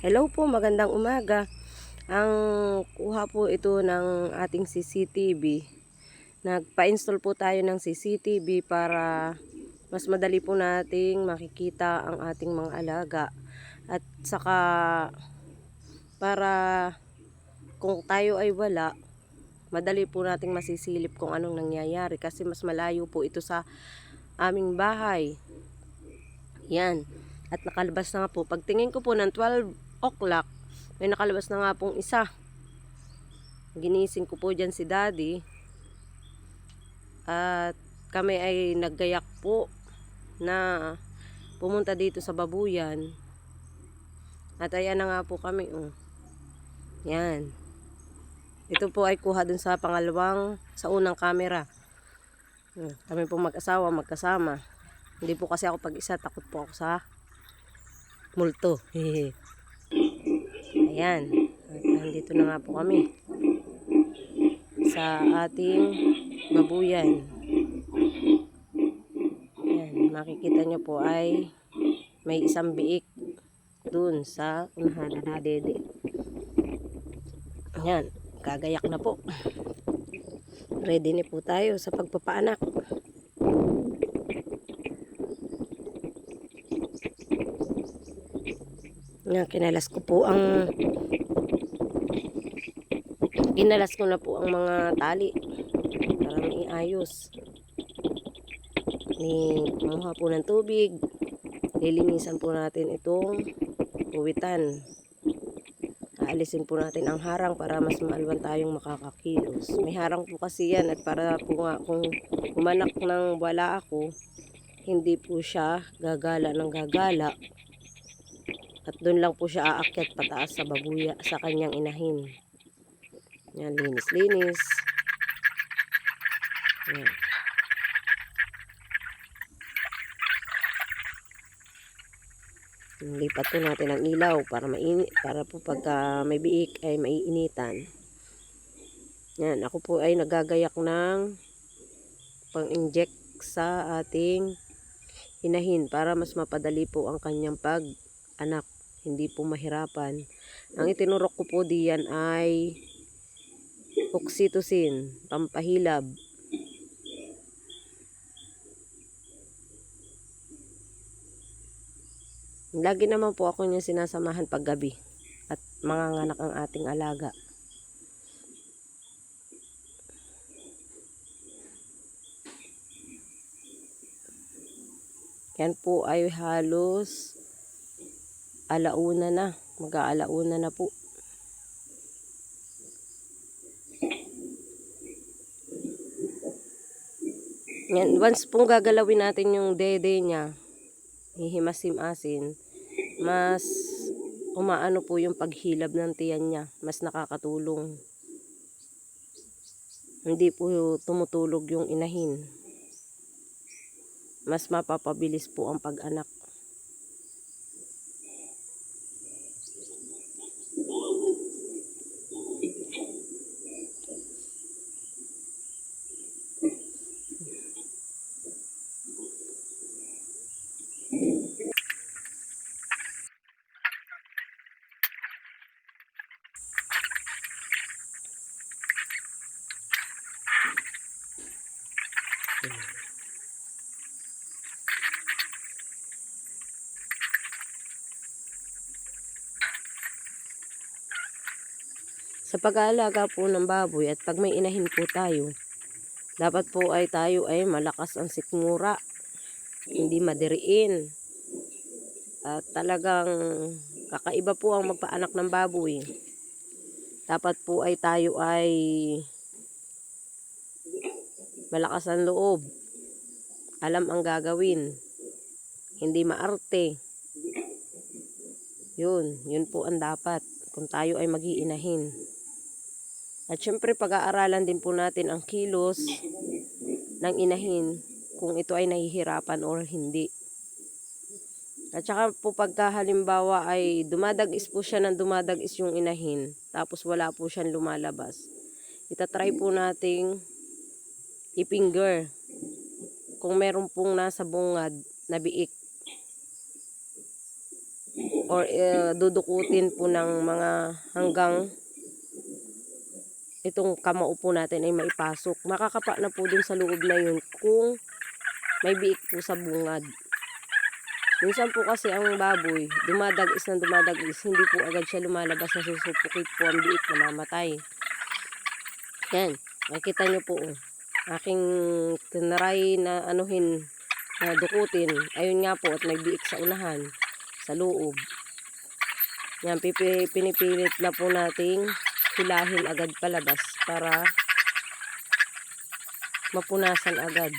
Hello po, magandang umaga. Ang kuha po ito ng ating CCTV. Nagpa-install po tayo ng CCTV para mas madali po nating makikita ang ating mga alaga. At saka para kung tayo ay wala, madali po nating masisilip kung anong nangyayari kasi mas malayo po ito sa aming bahay. Yan. At nakalabas na po. Pagtingin ko po ng 12 o'clock, may nakalabas na nga pong isa. Ginising ko po dyan si daddy. At kami ay naggayak po na pumunta dito sa babuyan. At ayan na nga po kami. Oh. Yan. Ito po ay kuha dun sa pangalawang, sa unang camera. Hmm, Kami po mag-asawa, magkasama. Hindi po kasi ako pag-isa, takot po ako sa multo. Hehe. Ayan. At nandito na nga po kami. Sa ating babuyan. Ayan. Makikita nyo po ay may isang biik dun sa unahan na dede. Ayan. Kagayak na po. Ready na po tayo sa pagpapaanak. Yan, kinalas ko po ang kinalas ko na po ang mga tali para maiayos. Ni kumuha po ng tubig. Lilinisan po natin itong puwitan. Aalisin po natin ang harang para mas maalwan tayong makakakilos. May harang po kasi yan at para po nga kung umanak ng wala ako, hindi po siya gagala ng gagala at doon lang po siya aakyat pataas sa babuya sa kanyang inahin. Yan, linis-linis. Yan. Lipat po natin ang ilaw para maini para po pagka may biik ay maiinitan. Yan, ako po ay nagagayak ng pang-inject sa ating inahin para mas mapadali po ang kanyang pag-anak hindi po mahirapan. Ang itinurok ko po diyan ay oxytocin, pampahilab. Lagi naman po ako niya sinasamahan paggabi at mga nganak ang ating alaga. Yan po ay halos alauna na. Mag-aalauna na po. Yan, once pong gagalawin natin yung dede niya, hihimasim-asin, mas umaano po yung paghilab ng tiyan niya. Mas nakakatulong. Hindi po tumutulog yung inahin. Mas mapapabilis po ang pag-anak. Sa pag-aalaga po ng baboy at pag may inahin po tayo, dapat po ay tayo ay malakas ang sikmura, hindi madiriin. At talagang kakaiba po ang magpaanak ng baboy. Dapat po ay tayo ay malakas ang loob. Alam ang gagawin. Hindi maarte. Yun, yun po ang dapat kung tayo ay magiinahin. At syempre pag-aaralan din po natin ang kilos ng inahin kung ito ay nahihirapan or hindi. At saka po pagka halimbawa ay dumadagis po siya ng dumadagis yung inahin tapos wala po siyang lumalabas. Itatry po nating ipinger kung meron pong nasa bungad na biik. or eh, dudukutin po ng mga hanggang itong kamao po natin ay maipasok. Makakapa na po dun sa loob na yun kung may biik po sa bungad. Minsan po kasi ang baboy, dumadagis ng dumadagis, hindi po agad siya lumalabas na susupukit po ang biik na mamatay. Yan, makikita nyo po, oh. aking tinaray na anuhin, na dukutin. Ayun nga po, at may biik sa unahan, sa loob. Yan, pipi, pinipilit na po nating hilahin agad palabas para mapunasan agad.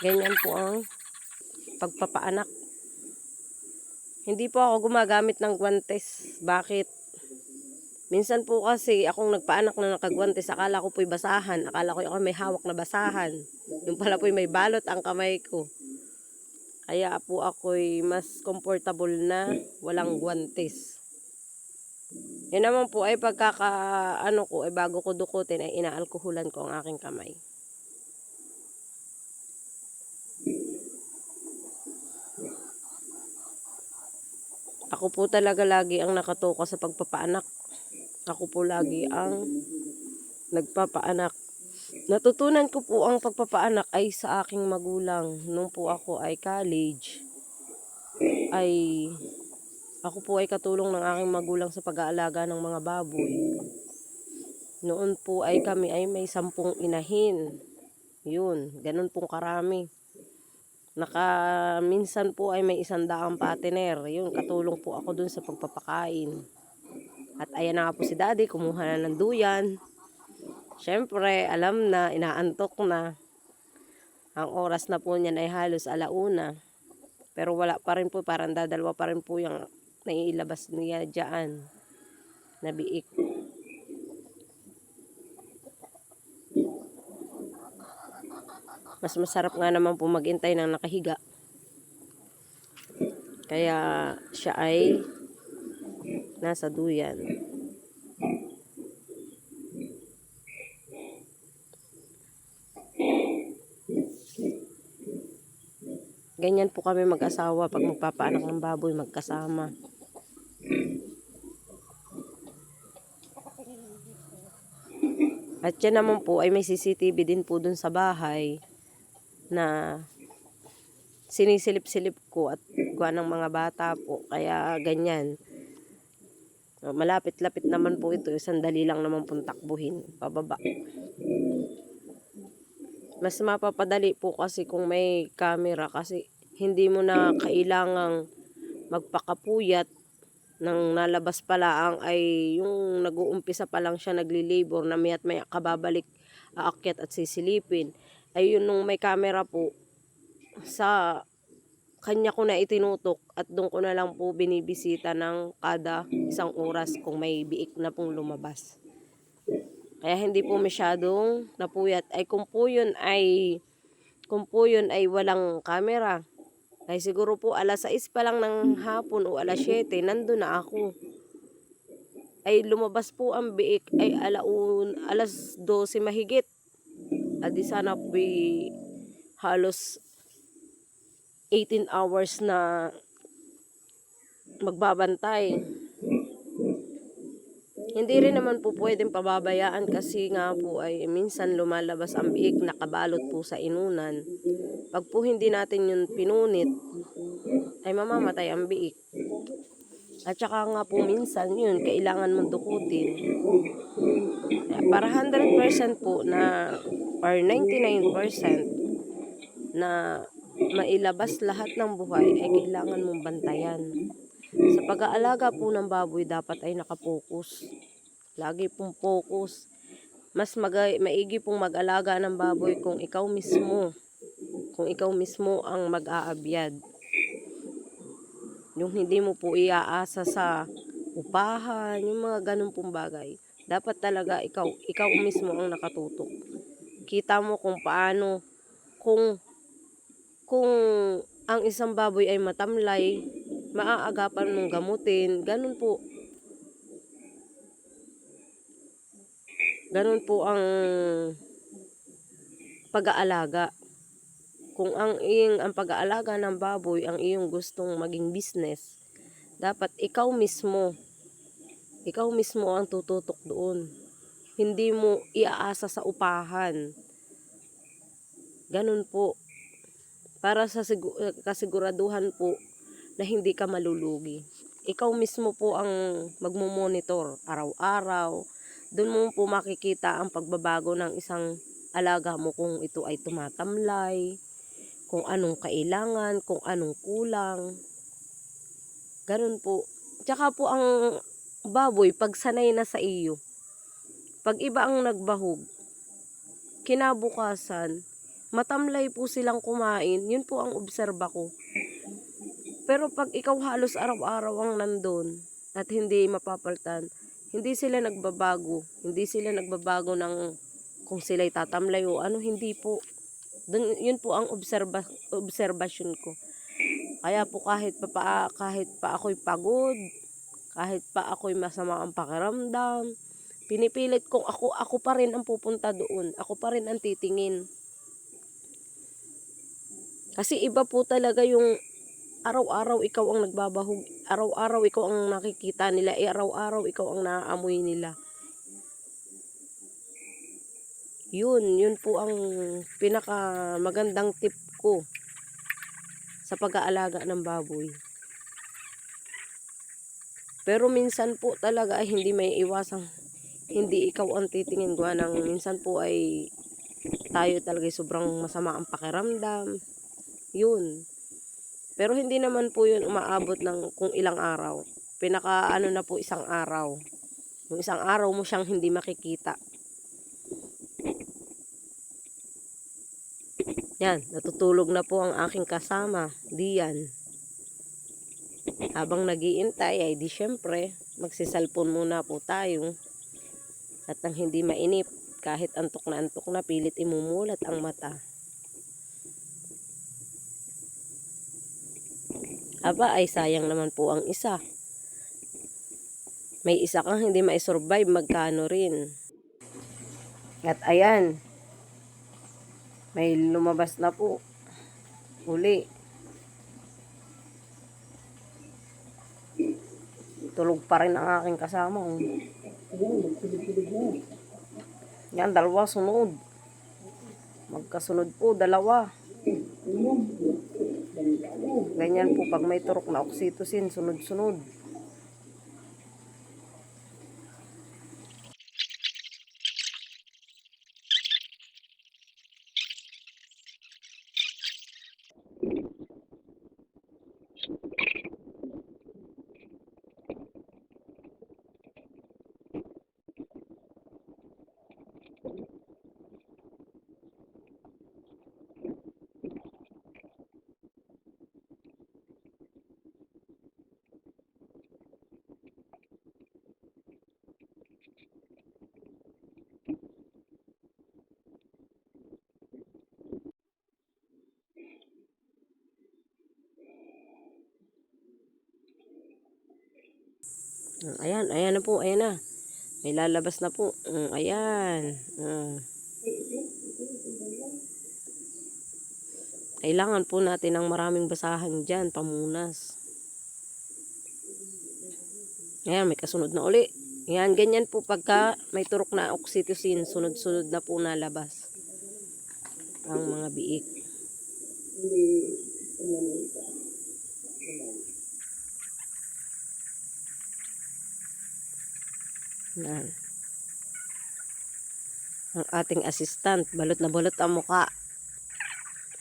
Ganyan po ang pagpapaanak. Hindi po ako gumagamit ng guantes. Bakit? Minsan po kasi akong nagpaanak na nakagwantes, akala ko po'y basahan. Akala ko ako may hawak na basahan. Yung pala po'y may balot ang kamay ko. Kaya po ako'y mas comfortable na walang guantes. Yun naman po ay pagkaka ano ko ay bago ko dukutin ay inaalkoholan ko ang aking kamay. Ako po talaga lagi ang nakatoka sa pagpapaanak. Ako po lagi ang nagpapaanak. Natutunan ko po ang pagpapaanak ay sa aking magulang. Nung po ako ay college, ay ako po ay katulong ng aking magulang sa pag-aalaga ng mga baboy. Noon po ay kami ay may sampung inahin. Yun, ganun pong karami. Naka, minsan po ay may isang daang patiner. Yun, katulong po ako dun sa pagpapakain. At ayan na po si daddy, kumuha na ng duyan. Siyempre, alam na, inaantok na. Ang oras na po niyan ay halos alauna. Pero wala pa rin po, parang dadalwa pa rin po yung naiilabas niya dyan. Nabiik. Mas masarap nga naman po maghintay ng nakahiga. Kaya siya ay nasa duyan. Ganyan po kami mag-asawa pag magpapaanak ng baboy magkasama. At yan naman po ay may CCTV din po dun sa bahay na sinisilip-silip ko at gawa ng mga bata po. Kaya ganyan. Uh, Malapit-lapit naman po ito. Sandali lang naman pong takbuhin. Pababa. Mas mapapadali po kasi kung may camera kasi hindi mo na kailangang magpakapuyat nang nalabas pa lang ay yung nag-uumpisa pa lang siya nagli-labor na mayat may kababalik aakyat at sisilipin ay yun nung may camera po sa kanya ko na itinutok at doon ko na lang po binibisita ng kada isang oras kung may biik na pong lumabas. Kaya hindi po masyadong napuyat. Ay kung po yun ay kung po yun ay walang camera, ay siguro po alas 6 pa lang ng hapon o alas 7, nandun na ako. Ay lumabas po ang biik ay alaun, alas 12 mahigit. At di sana po halos 18 hours na magbabantay. Hindi rin naman po pwedeng pababayaan kasi nga po ay minsan lumalabas ang biik nakabalot po sa inunan. Pag po hindi natin yun pinunit, ay mamamatay ang biik. At saka nga po minsan yun, kailangan mong dukutin. Para 100% po na, or 99% na mailabas lahat ng buhay ay kailangan mong bantayan. Sa pag-aalaga po ng baboy, dapat ay nakapokus. Lagi pong focus. Mas mag maigi pong mag-alaga ng baboy kung ikaw mismo. Kung ikaw mismo ang mag-aabyad. Yung hindi mo po iaasa sa upahan, yung mga ganun pong bagay. Dapat talaga ikaw, ikaw mismo ang nakatutok. Kita mo kung paano, kung, kung ang isang baboy ay matamlay, maaagapan mong gamutin, ganun po. Ganun po ang pag-aalaga. Kung ang iyong ang pag-aalaga ng baboy ang iyong gustong maging business, dapat ikaw mismo ikaw mismo ang tututok doon. Hindi mo iaasa sa upahan. Ganun po. Para sa sigu- kasiguraduhan po na hindi ka malulugi. Ikaw mismo po ang magmumonitor araw-araw. Doon mo po makikita ang pagbabago ng isang alaga mo kung ito ay tumatamlay, kung anong kailangan, kung anong kulang. Ganun po. Tsaka po ang baboy pag sanay na sa iyo. Pag iba ang nagbahog, kinabukasan, matamlay po silang kumain. Yun po ang obserba ko. Pero pag ikaw halos araw-araw ang nandun at hindi mapapaltan, hindi sila nagbabago. Hindi sila nagbabago ng kung sila'y tatamlay o ano, hindi po. Dun, yun po ang obserba, observation ko. Kaya po kahit pa, pa kahit pa ako'y pagod, kahit pa ako'y masama ang pakiramdam, pinipilit kong ako, ako pa rin ang pupunta doon. Ako pa rin ang titingin. Kasi iba po talaga yung araw-araw ikaw ang nagbabahog, araw-araw ikaw ang nakikita nila, eh, araw-araw ikaw ang naaamoy nila. Yun, yun po ang pinaka magandang tip ko sa pag-aalaga ng baboy. Pero minsan po talaga ay hindi may iwasang hindi ikaw ang titingin gawa ng minsan po ay tayo talaga sobrang masama ang pakiramdam. Yun. Pero hindi naman po yun umaabot ng kung ilang araw. Pinaka ano na po isang araw. Yung isang araw mo siyang hindi makikita. Yan, natutulog na po ang aking kasama, Dian. Habang nagiintay ay di syempre, magsisalpon muna po tayo. At nang hindi mainip, kahit antok na antok na, pilit imumulat ang mata. Aba, ay sayang naman po ang isa. May isa kang hindi mai-survive, magkano rin. At ayan, may lumabas na po. Uli. Tulog pa rin ang aking kasama. oh. Yan, dalawa sunod. Magkasunod po, dalawa. Ganyan po pag may turok na oxytocin, sunod-sunod. Ayan, ayan na po, ayan na. May lalabas na po. Mm, Ayan. Mm. Kailangan po natin ng maraming basahan dyan, pamunas. Ayan, may kasunod na uli. Ayan, ganyan po pagka may turok na oxytocin, sunod-sunod na po nalabas ang mga biik. Yan. Ang ating assistant, balot na balot ang muka.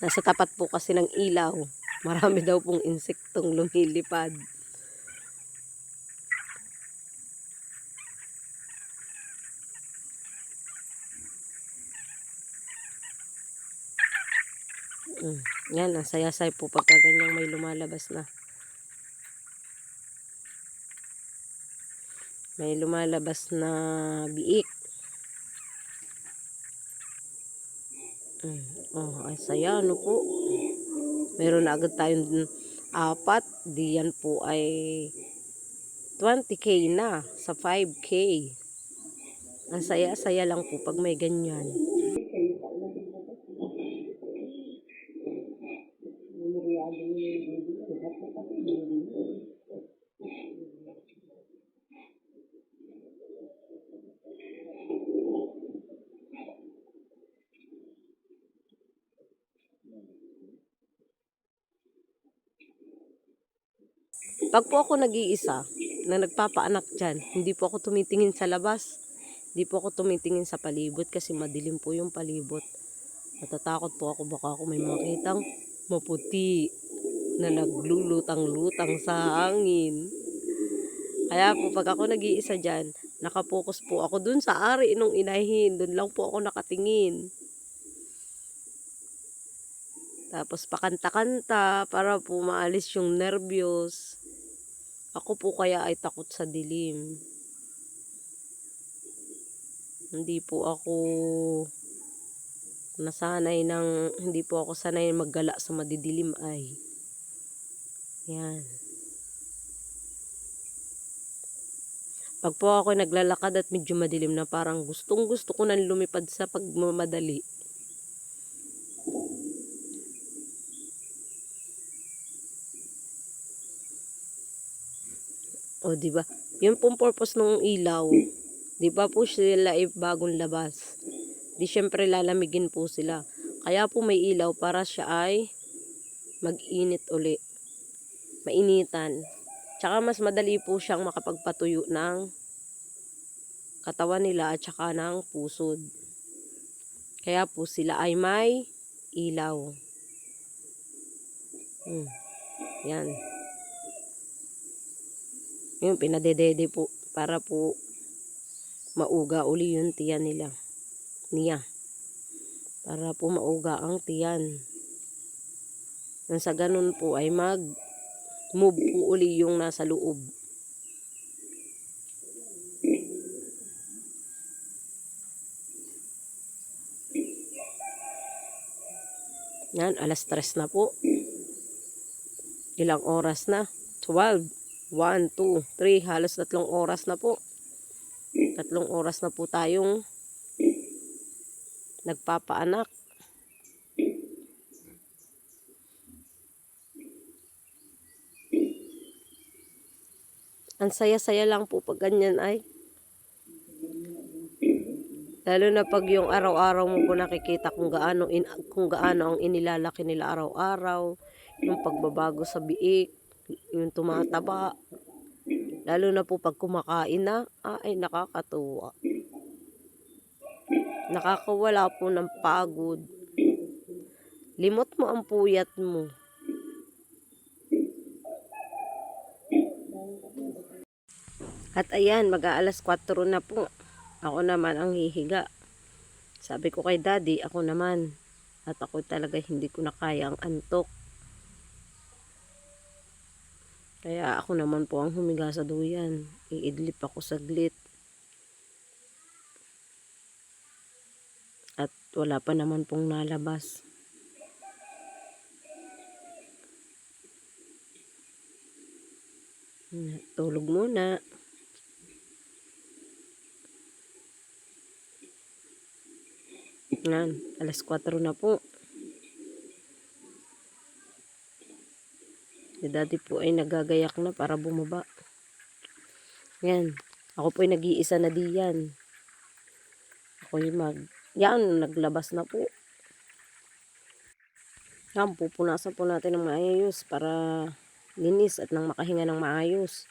Nasa tapat po kasi ng ilaw. Marami daw pong insektong lumilipad. Mm. Yan, ang saya-say po pagka ganyang may lumalabas na. May lumalabas na biik. Mm. Oh, ay saya, ano po. Meron na agad tayong apat. Di yan po ay 20k na sa 5k. Ang saya-saya lang po pag may ganyan. Pag po ako nag-iisa na nagpapaanak dyan, hindi po ako tumitingin sa labas. Hindi po ako tumitingin sa palibot kasi madilim po yung palibot. Natatakot po ako baka ako may makitang maputi na naglulutang-lutang sa hangin. Kaya po pag ako nag-iisa dyan, nakapokus po ako dun sa ari nung inahin. Dun lang po ako nakatingin. Tapos pakanta-kanta para po maalis yung nervyos. Ako po kaya ay takot sa dilim. Hindi po ako nasanay ng, hindi po ako sanay maggala sa madidilim ay. Yan. Pag po ako naglalakad at medyo madilim na parang gustong gusto ko nang lumipad sa pagmamadali. O, di ba? Yun pong purpose ng ilaw. Di ba po sila ay bagong labas? Di syempre lalamigin po sila. Kaya po may ilaw para siya ay mag-init uli. Mainitan. Tsaka mas madali po siyang makapagpatuyo ng katawan nila at saka ng pusod. Kaya po sila ay may ilaw. Hmm. Yan. Yung pinadedede po para po mauga uli yung tiyan nila. Niya. Para po mauga ang tiyan. Nang sa ganun po ay mag move po uli yung nasa loob. Yan, alas 3 na po. Ilang oras na? 12. 1, 2, 3. Halos tatlong oras na po. Tatlong oras na po tayong nagpapaanak. Ang saya-saya lang po pag ganyan ay. Lalo na pag yung araw-araw mo po nakikita kung gaano, in, kung gaano ang inilalaki nila araw-araw, yung pagbabago sa biik, yung tumataba. Lalo na po pag kumakain na, ah, ay nakakatuwa. Nakakawala po ng pagod. Limot mo ang puyat mo. At ayan, mag-aalas 4 na po. Ako naman ang hihiga. Sabi ko kay daddy, ako naman. At ako talaga hindi ko na kaya ang antok. Kaya ako naman po ang humiga sa duyan. Iidlip ako saglit. At wala pa naman pong nalabas. Tulog muna. Yan, alas 4 na po. Si daddy po ay nagagayak na para bumaba. Yan. Ako po ay nag-iisa na diyan. Ako ay mag... Yan, naglabas na po. Yan, pupunasan po natin ng maayos para linis at nang makahinga ng maayos.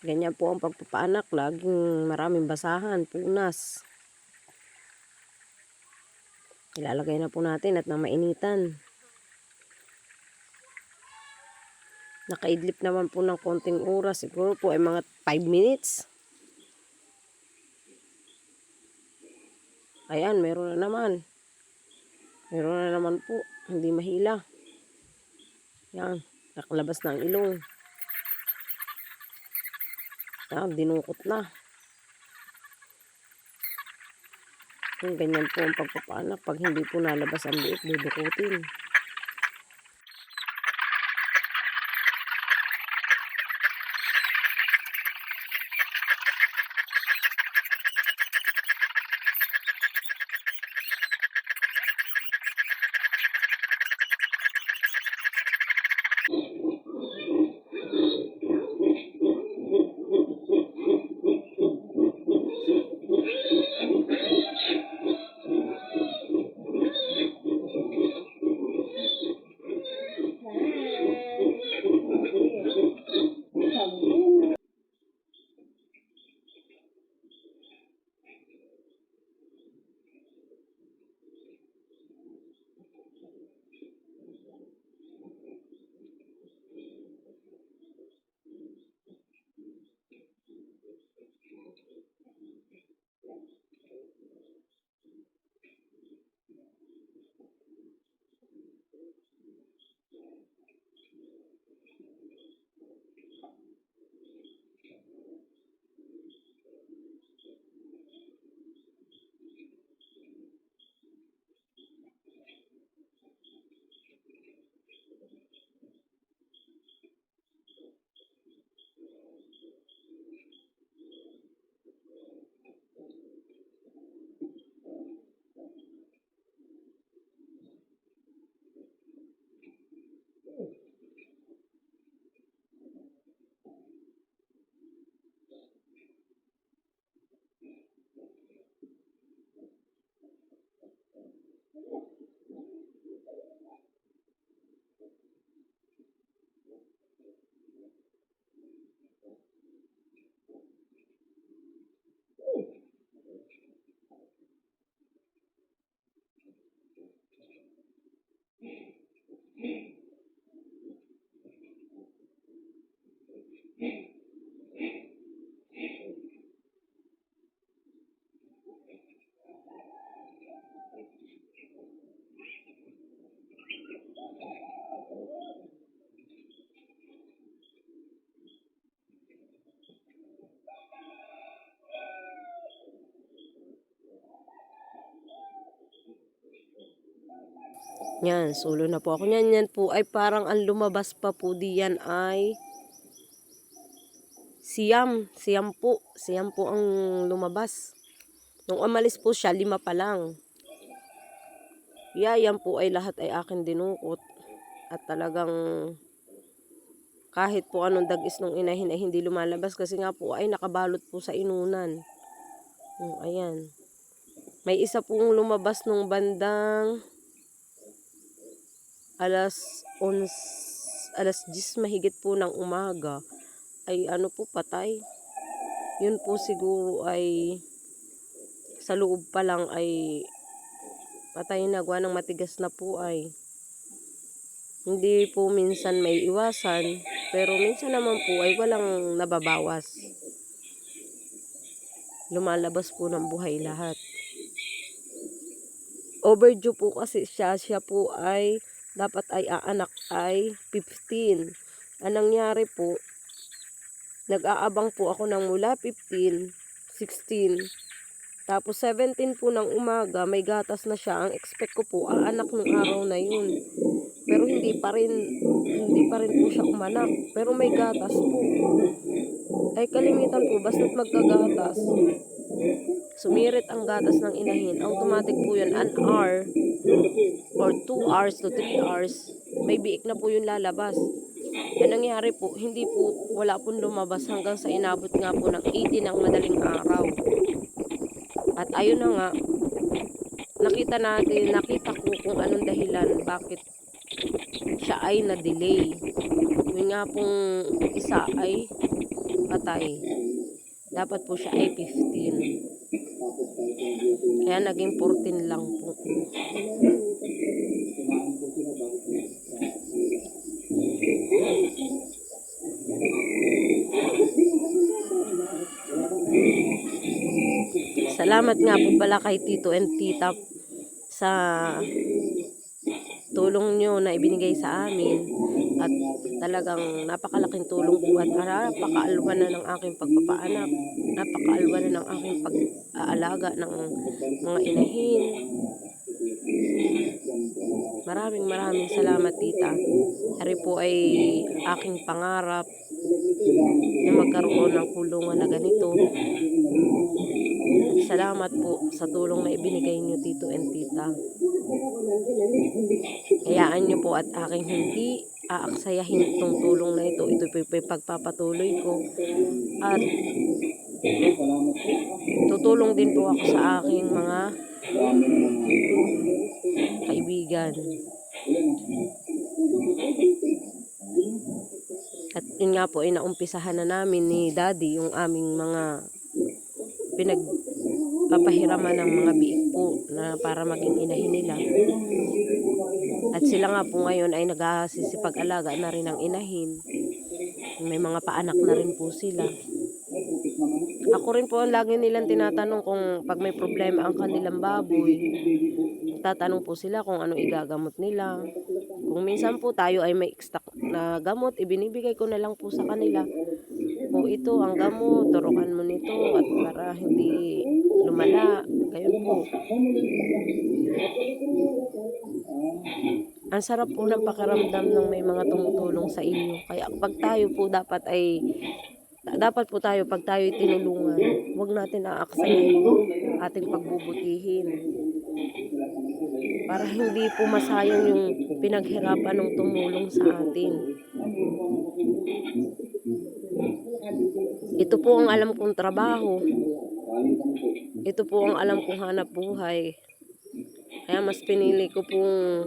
Ganyan po ang pagpapaanak. Laging maraming basahan, punas. Ilalagay na po natin at nang mainitan. Nakaidlip naman po ng konting oras. Siguro po ay mga 5 minutes. Ayan, meron na naman. Meron na naman po. Hindi mahila. Yan, nakalabas na ang ilong. Yan, dinukot na. Yung ganyan po ang pagpapanak. Pag hindi po nalabas ang liit, dudukutin. Yan, sulo na po ako. Yan, yan po ay parang ang lumabas pa po diyan ay siyam. Siyam po. Siyam po ang lumabas. Nung umalis po siya, lima pa lang. Yeah, yan po ay lahat ay akin dinukot. At talagang kahit po anong dagis nung inahin ay hindi lumalabas kasi nga po ay nakabalot po sa inunan. Hmm, ayan. May isa pong lumabas nung bandang alas 11 alas 10 mahigit po ng umaga. Ay ano po patay. Yun po siguro ay sa loob pa lang ay patay na gawa ng matigas na po ay hindi po minsan may iwasan pero minsan naman po ay walang nababawas. Lumalabas po ng buhay lahat. Overdue po kasi siya siya po ay dapat ay aanak ay 15 ang nangyari po nag-aabang po ako ng mula 15 16 tapos 17 po ng umaga, may gatas na siya. Ang expect ko po, aanak ng araw na yun. Pero hindi pa rin, hindi pa rin po siya umanak. Pero may gatas po. Ay kalimitan po, basta't magkagatas. Sumirit ang gatas ng inahin. Automatic po yun, an hour or 2 hours to 3 hours. May biik na po yung lalabas. Yan nangyari po, hindi po, wala pong lumabas hanggang sa inabot nga po ng 18 ng madaling araw. At ayun na nga, nakita natin, nakita ko kung anong dahilan bakit siya ay na-delay. Yung nga pong isa ay patay. Dapat po siya ay 15. Kaya naging 14 lang po. Salamat nga po pala kay Tito and Tita sa tulong nyo na ibinigay sa amin talagang napakalaking tulong po at napakaalwa na ng aking pagpapaanak. Napakaalwa na ng aking pag-aalaga ng mga inahin. Maraming maraming salamat tita. Hari po ay aking pangarap na magkaroon ng kulungan na ganito. Salamat po sa tulong na ibinigay niyo Tito and Tita. Hayaan niyo po at aking hindi aaksayahin itong tulong na ito. Ito pagpapatuloy ko. At tutulong din po ako sa aking mga kaibigan. At yun nga po ay naumpisahan na namin ni Daddy yung aming mga pinagpapahiraman ng mga biik po na para maging inahin nila. At sila nga po ngayon ay nagsisipag-alaga na rin ng inahin. May mga paanak na rin po sila. Ako rin po ang lagi nilang tinatanong kung pag may problema ang kanilang baboy. Tatanong po sila kung ano igagamot nila. Kung minsan po tayo ay may stock na gamot, ibinibigay ko na lang po sa kanila po ito ang gamot, turukan mo nito at para hindi lumala. Gayon po. Ang sarap po ng pakiramdam ng may mga tumutulong sa inyo. Kaya pag tayo po dapat ay dapat po tayo pag tayo tinulungan, huwag natin aaksayin ating pagbubutihin. Para hindi po masayang yung pinaghirapan ng tumulong sa atin. Ito po ang alam kong trabaho. Ito po ang alam kong hanap buhay. Kaya mas pinili ko pong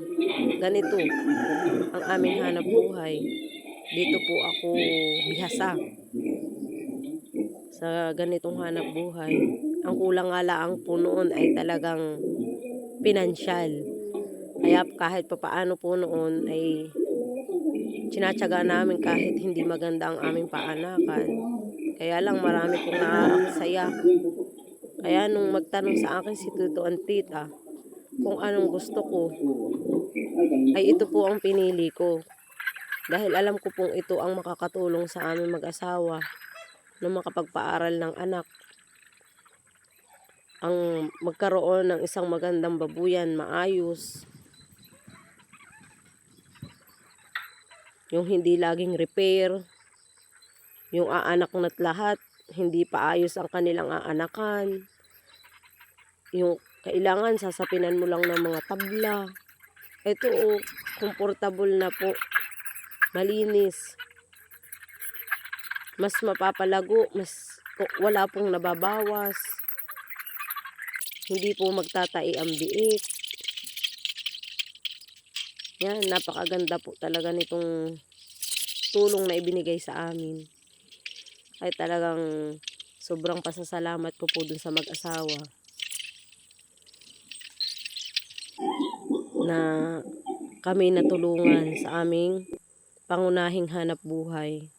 ganito ang aming hanap buhay. Dito po ako bihasa sa ganitong hanap buhay. Ang kulang nga lang po noon ay talagang pinansyal. Kaya kahit papaano po noon ay sinatsaga namin kahit hindi maganda ang aming paanakan. Kaya lang marami pong naaaksaya. Kaya nung magtanong sa akin si Tuto ang tita kung anong gusto ko, ay ito po ang pinili ko. Dahil alam ko pong ito ang makakatulong sa aming mag-asawa na makapagpaaral ng anak. Ang magkaroon ng isang magandang babuyan, maayos. yung hindi laging repair, yung aanak na't lahat, hindi pa ayos ang kanilang aanakan, yung kailangan sasapinan mo lang ng mga tabla. Ito oh, comfortable na po, malinis, mas mapapalago, mas wala pong nababawas, hindi po magtatai ang biik. Yan, napakaganda po talaga nitong tulong na ibinigay sa amin. Ay talagang sobrang pasasalamat ko po dun sa mag-asawa. Na kami natulungan sa aming pangunahing hanap buhay.